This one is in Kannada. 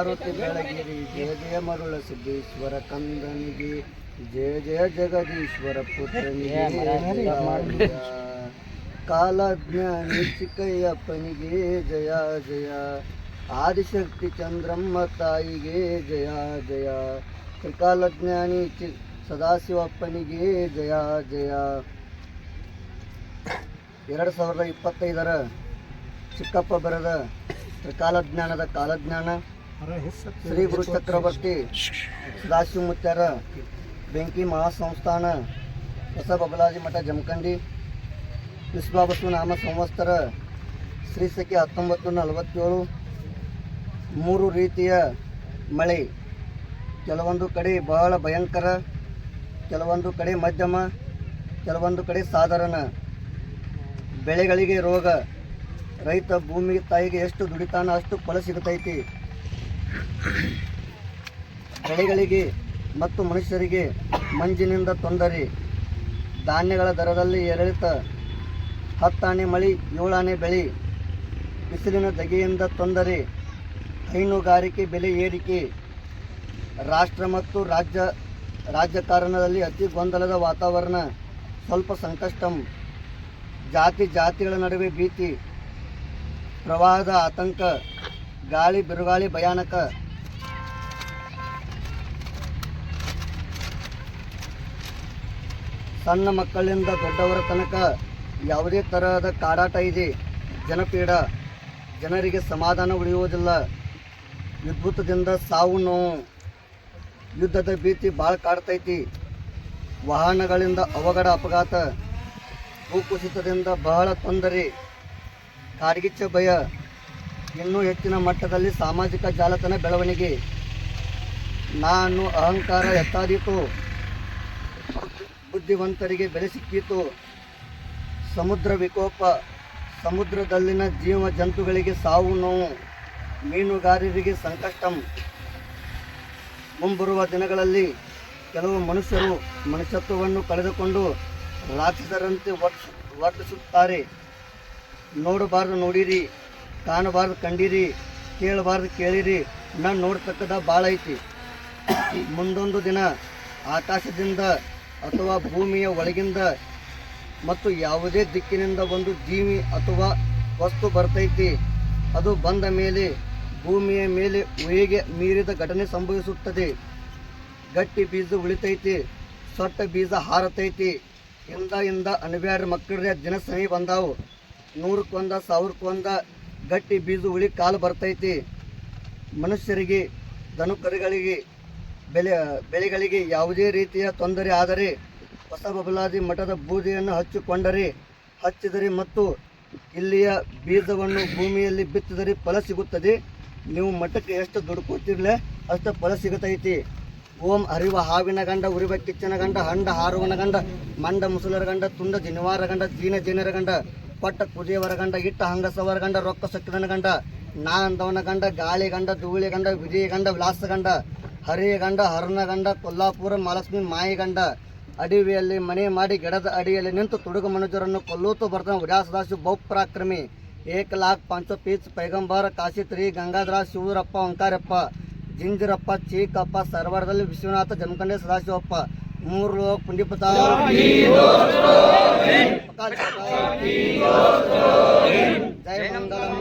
ಮಾರುತಿ ಬೆಳಗಿರಿ. ಜಯ ಜಯ ಮರುಳ ಸಿದ್ದೇಶ್ವರ ಕಂದನಿಗೆ. ಜಯ ಜಯ ಜಗದೀಶ್ವರ ಪುತ್ರನಿಗೆ. ಕಾಲಜ್ಞಾನಿ ಚಿಕ್ಕಯ್ಯಪ್ಪನಿಗೆ ಜಯ ಜಯ. ಆದಿಶಕ್ತಿ ಚಂದ್ರಮ್ಮ ತಾಯಿಗೆ ಜಯ ಜಯ. ತ್ರಿಕಾಲಜ್ಞಾನಿ ಚಿ ಸದಾಶಿವಪ್ಪನಿಗೆ ಜಯ ಜಯ. ಎರಡು ಸಾವಿರದ ಇಪ್ಪತ್ತೈದರ ಚಿಕ್ಕಪ್ಪ ಬರೆದ ತ್ರಿಕಾಲಜ್ಞಾನದ ಕಾಲಜ್ಞಾನ. ಶ್ರೀ ಗುರು ಚಕ್ರವರ್ತಿ ಸದಾಶಿವ ಮುತ್ಯಾರ ಬೆಂಕಿ ಮಹಾಸಂಸ್ಥಾನ ಹೊಸ ಬಬಲಾಜಿ ಮಠ ಜಮಖಂಡಿ ವಿಶ್ವಾಬಸು ನಾಮ ಸಂವತ್ಸರ ಶ್ರೀ ಸಖಿ ಹತ್ತೊಂಬತ್ತು ನಲವತ್ತೇಳು ಮೂರು ರೀತಿಯ ಮಳೆ ಕೆಲವೊಂದು ಕಡೆ ಬಹಳ ಭಯಂಕರ ಕೆಲವೊಂದು ಕಡೆ ಮಧ್ಯಮ ಕೆಲವೊಂದು ಕಡೆ ಸಾಧಾರಣ. ಬೆಳೆಗಳಿಗೆ ರೋಗ ರೈತ ಭೂಮಿ ತಾಯಿಗೆ ಎಷ್ಟು ದುಡಿತಾನ ಅಷ್ಟು ಫಲ ಸಿಗುತ್ತೈತಿ. ಬೆಳೆಗಳಿಗೆ ಮತ್ತು ಮನುಷ್ಯರಿಗೆ ಮಂಜಿನಿಂದ ತೊಂದರೆ. ಧಾನ್ಯಗಳ ದರದಲ್ಲಿ ಏರಿಳಿತ. ಹತ್ತಾಣೆ ಮಳಿ ಏಳಾಣೆ ಬೆಳೆ. ಬಿಸಿಲಿನ ದಗೆಯಿಂದ ತೊಂದರೆ. ಹೈನುಗಾರಿಕೆ ಬೆಲೆ ಏರಿಕೆ. ರಾಷ್ಟ್ರ ಮತ್ತು ರಾಜ್ಯ ರಾಜಕಾರಣದಲ್ಲಿ ಅತಿ ಗೊಂದಲದ ವಾತಾವರಣ, ಸ್ವಲ್ಪ ಸಂಕಷ್ಟಂ. ಜಾತಿ ಜಾತಿಗಳ ನಡುವೆ ಭೀತಿ. ಪ್ರವಾಹದ ಆತಂಕ. ಗಾಳಿ ಬಿರುಗಾಳಿ ಭಯಾನಕ. ಸಣ್ಣ ಮಕ್ಕಳಿಂದ ದೊಡ್ಡವರ ತನಕ ಯಾವುದೇ ತರಹದ ಕಾಡಾಟ ಇದೆ. ಜನಪೀಡ. ಜನರಿಗೆ ಸಮಾಧಾನ ಉಳಿಯುವುದಿಲ್ಲ. ವಿದ್ಭುತದಿಂದ ಸಾವು ನೋವು. ಯುದ್ಧದ ಭೀತಿ ಭಾಳ ಕಾಡ್ತೈತಿ. ವಾಹನಗಳಿಂದ ಅವಘಡ ಅಪಘಾತ. ಭೂಕುಸಿತದಿಂದ ಬಹಳ ತೊಂದರೆ. ಕಾಡ್ಗಿಚ್ಚ ಭಯ. ಇನ್ನೂ ಹೆಚ್ಚಿನ ಮಟ್ಟದಲ್ಲಿ ಸಾಮಾಜಿಕ ಜಾಲತಾಣ ಬೆಳವಣಿಗೆ. ನಾನು ಅಹಂಕಾರ ಎತ್ತಾದೀತು ಬುದ್ಧಿವಂತರಿಗೆ ಬೆಲೆ ಸಿಕ್ಕಿತು. ಸಮುದ್ರ ವಿಕೋಪ, ಸಮುದ್ರದಲ್ಲಿನ ಜೀವ ಜಂತುಗಳಿಗೆ ಸಾವು ನೋವು, ಮೀನುಗಾರರಿಗೆ ಸಂಕಷ್ಟಂ. ಮುಂಬರುವ ದಿನಗಳಲ್ಲಿ ಕೆಲವು ಮನುಷ್ಯರು ಮನುಷ್ಯತ್ವವನ್ನು ಕಳೆದುಕೊಂಡು ರಾಕ್ಷಸರಂತೆ ವರ್ತಿಸ ವರ್ತಿಸುತ್ತಾರೆ ನೋಡಬಾರದು, ನೋಡಿರಿ. ಕಾಣಬಾರ್ದು ಕಂಡಿರಿ, ಕೇಳಬಾರ್ದು ಕೇಳಿರಿ ನಾನು ನೋಡ್ತಕ್ಕದ ಭಾಳ ಐತಿ. ಮುಂದೊಂದು ದಿನ ಆಕಾಶದಿಂದ ಅಥವಾ ಭೂಮಿಯ ಒಳಗಿಂದ ಮತ್ತು ಯಾವುದೇ ದಿಕ್ಕಿನಿಂದ ಒಂದು ಜೀವಿ ಅಥವಾ ವಸ್ತು ಬರ್ತೈತಿ. ಅದು ಬಂದ ಮೇಲೆ ಭೂಮಿಯ ಮೇಲೆ ಉಯಿಗೆ ಮೀರಿದ ಘಟನೆ ಸಂಭವಿಸುತ್ತದೆ. ಗಟ್ಟಿ ಬೀಜ ಉಳಿತೈತಿ, ಸೊಟ್ಟ ಬೀಜ ಹಾರತೈತಿ. ಇಂದ ಇಂದ ಅನಬ್ಯಾಡ್ರ ಮಕ್ಕಳ ದಿನ ಸಮಯ ಬಂದಾವು. ನೂರಕ್ಕೊಂದ, ಸಾವಿರಕ್ಕೊಂದ ಗಟ್ಟಿ ಬೀಜ ಉಳಿ ಕಾಲು ಬರ್ತೈತಿ. ಮನುಷ್ಯರಿಗೆ ದನುಕರುಗಳಿಗೆ ಬೆಲೆ, ಬೆಳೆಗಳಿಗೆ ಯಾವುದೇ ರೀತಿಯ ತೊಂದರೆ ಆದರೆ ಹೊಸ ಬಬಲಾದಿ ಮಠದ ಬೂದಿಯನ್ನು ಹಚ್ಚಿಕೊಂಡರೆ, ಹಚ್ಚಿದರೆ ಮತ್ತು ಇಲ್ಲಿಯ ಬೀಜವನ್ನು ಭೂಮಿಯಲ್ಲಿ ಬಿತ್ತಿದರೆ ಫಲ ಸಿಗುತ್ತದೆ. ನೀವು ಮಠಕ್ಕೆ ಎಷ್ಟು ದುಡ್ಕೋತಿರ್ಲೆ ಅಷ್ಟು ಫಲ ಸಿಗುತ್ತೈತಿ ಓಂ ಅರಿವ ಹಾವಿನ ಗಂಡ, ಉರಿವ ಕಿಚ್ಚನ ಗಂಡ, ಹಂಡ ಹಾರುವನ ಗಂಡ, ಮಂಡ ಮುಸುಲರ ಗಂಡ, ತುಂಡ ಜಿನಿವಾರ ಗಂಡ, ಜೀನ ಜೀನರ ಗಂಡ ಪಟ್ಟ ಕುದಿಯವರ ಗಂಡ, ಇಟ್ಟ ಹಂಗಸವರ ಗಂಡ, ರೊಕ್ಕ ಸಕ್ಕಿದನ ಗಂಡ ನಾ ಅಂದವನ ಗಂಡ, ಗಾಳಿ ಗಂಡ, ಧೂಳಿ ಗಂಡ, ವಿಜಯ ಗಂಡ ವಿಲಾಸ ಗಂಡ ಹರಿ ಗಂಡ ಹರನ ಗಂಡ, ಕೊಲ್ಲಾಪುರ ಮಹಾಲಕ್ಷ್ಮಿ ಮಾಯಿ ಗಂಡ. ಅಡವಿಯಲ್ಲಿ ಮನೆ ಮಾಡಿ ಗಿಡದ ಅಡಿಯಲ್ಲಿ ನಿಂತು ತುಡುಗು ಮನುಜರನ್ನು ಕೊಲ್ಲೂತು ಬರ್ತಾನೆ ಉಡಾಸದಾಸು ಬೌಪ್ರಾಕ್ರಮಿ ಏಕ ಲಾಖ್ ಪಂಚ ಪೀಚ್ ಪೈಗಂಬರ ಕಾಶಿತ್ರಿ ಗಂಗಾಧರ, ಶಿವರಪ್ಪ, ಓಂಕಾರಪ್ಪ, ಜಿಂಜಿರಪ್ಪ, ಚೀಕಪ್ಪ, ಸರ್ವಾರದಲ್ಲಿ ವಿಶ್ವನಾಥ, ಜಮಖಂಡೆ ಸದಾಶಿವಪ್ಪ ಮೂರು ಲೋಕ ಪುಂಡಿಪತ ಜಯ ಮಂಗಲಂ